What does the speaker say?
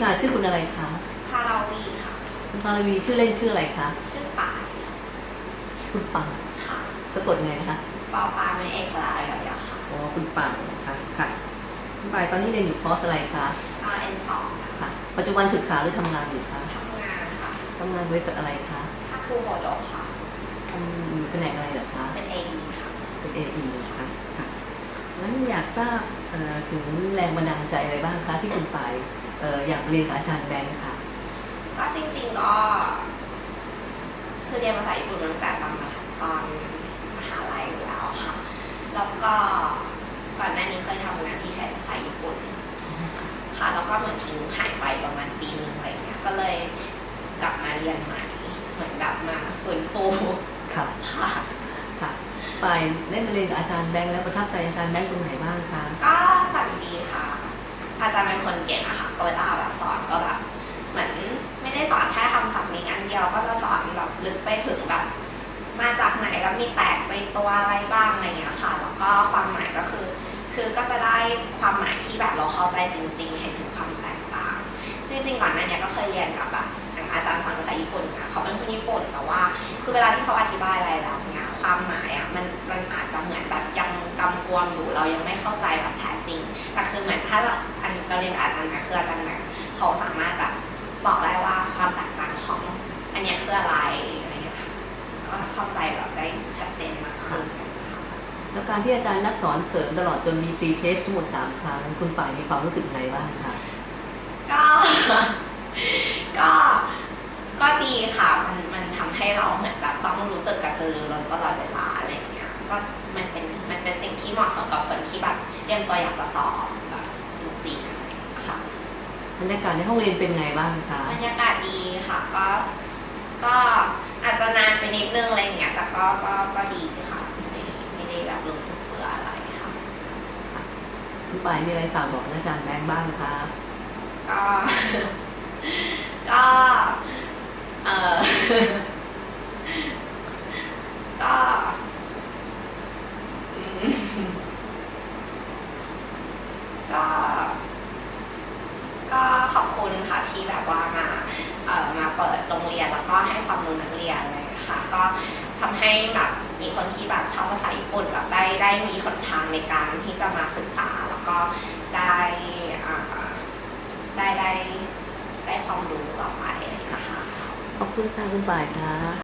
ค่ะ ชื่อคุณอะไรคะพาราวีค่ะ คุณปาลวีชื่อเล่นชื่ออะไรคะชื่อป่ายคุณป่านค่ะสะกดไงคะปอปลาไม่เอกสระอะไรอย่างค่ะอ๋อคุณป่านนะคะค่ะ คุณป่านตอนนี้เรียนอยู่คอร์สอะไรคะ R N สองค่ะ ปัจจุบันศึกษาหรือทำงานอยู่คะทำงานค่ะทำงานบริษัทอะไรคะถ้ากูโฮโดค่ะทำอยู่แผนกอะไรเหรอคะเป็น AE ค่ะเป็น AE นะคะค่ะงั้นอยากทราบเอ่อถึงแรงบันดาลใจอะไรบ้างคะที่คุณป่ายเอ่ออยากเรียนกับอาจารย์แบงค์ค่ะ ก็จริงๆก็ คือเรียนภาษาญี่ปุ่นมาตั้งแต่ตอนมหาตอนมหาลัยอยู่แล้วค่ะ แล้วก็ก่อนหน้านี้เคยทำงานที่ใช้ภาษาญี่ปุ่นค่ะแล้วก็เหมือนทิ้งหายไปประมาณปีหนึ่งอะไรเงี้ยก็เลยกลับมาเรียนใหม่เหมือนแบบมาฟื้นฟูค่ะค่ะค่ะป่ายได้มาเรียนกับอาจารย์แบงค์แล้วประทับใจอาจารย์แบงค์ตรงไหนบ้างคะก็สั่นดีค่ะ อาจารย์เป็นคนเก่งอะค่ะเวลาแบบสอนก็แบบเหมือนไม่ได้สอนแค่คำศัพท์นี้อันเดียวก็จะสอนแบบลึกไปถึงแบบ มาจากไหนแล้วมีแตกไปตัวอะไรบ้างอะไรเงี้ยค่ะ แล้วก็ความหมายก็คือ คือก็จะได้ความหมายที่แบบเราเข้าใจจริง ๆ เห็นถึงความแตกต่างจริงๆก่อนหน้าเนี้ก็เคยเรียนกับแบบอาจารย์สอนภาษาญี่ปุ่นนะเขาเป็นคนญี่ปุ่นแต่ว่า คือเวลาที่เขาอธิบายอะไรแล้วเนี่ยความหมายอะมันมันอาจจะเหมือน วมอยู่เรายังไม่เข้าใจแบบแท้จริง แต่คือเหมือนถ้าเราอันเราเรียนกับอาจารย์นะคืออาจารย์นะเขาสามารถแบบบอกได้ว่าความแตกต่างของอันเนี้ยคืออะไรอะไรเงี้ยค่ะก็เข้าใจแบบได้ชัดเจนมากขึ้นค่ะแล้วการที่อาจารย์นักสอนเสริมตลอดจนมีฟรีเทสทั้งหมดสามครั้งคุณป่ายมีความรู้สึกไงบ้างคะก็ก็ก็ดีค่ะ มันมันทำให้เราเหมือนแบบต้องรู้สึกกระตือรือร้นตลอดเวลาอะไรอย่างเงี้ย ก็มัน ที่เหมาะสมกับคนที่แบบเตรียมตัวอยากจะสอบแบบจริงๆอะไรอย่างเงี้ยค่ะบรรยากาศในห้องเรียนเป็นไงบ้างคะบรรยากาศดีค่ะก็ก็อาจจะนานไปนิดนึงอะไรอย่างเงี้ยแต่ก็ก็ก็ดีค่ะไม่ไม่ได้แบบรู้สึกเบื่ออะไรค่ะคุณป่ายมีอะไรฝากบอกอาจารย์แบงค์บ้างคะก็ก็เออ ก็อื มก็ ก็ขอบคุณค่ะที่แบบว่ามาเอ่อมาเปิดโรงเรียนแล้วก็ให้ความรู้นักเรียนเลยค่ะ ก็ทำให้แบบมีคนที่แบบชอบภาษาญี่ปุ่นแบบได้ได้มีหนทางในการที่จะมาศึกษาแล้วก็ได้อ่าได้ได้ได้ความรู้ต่อไปนะคะ ขอบคุณค่ะคุณป่ายค่ะ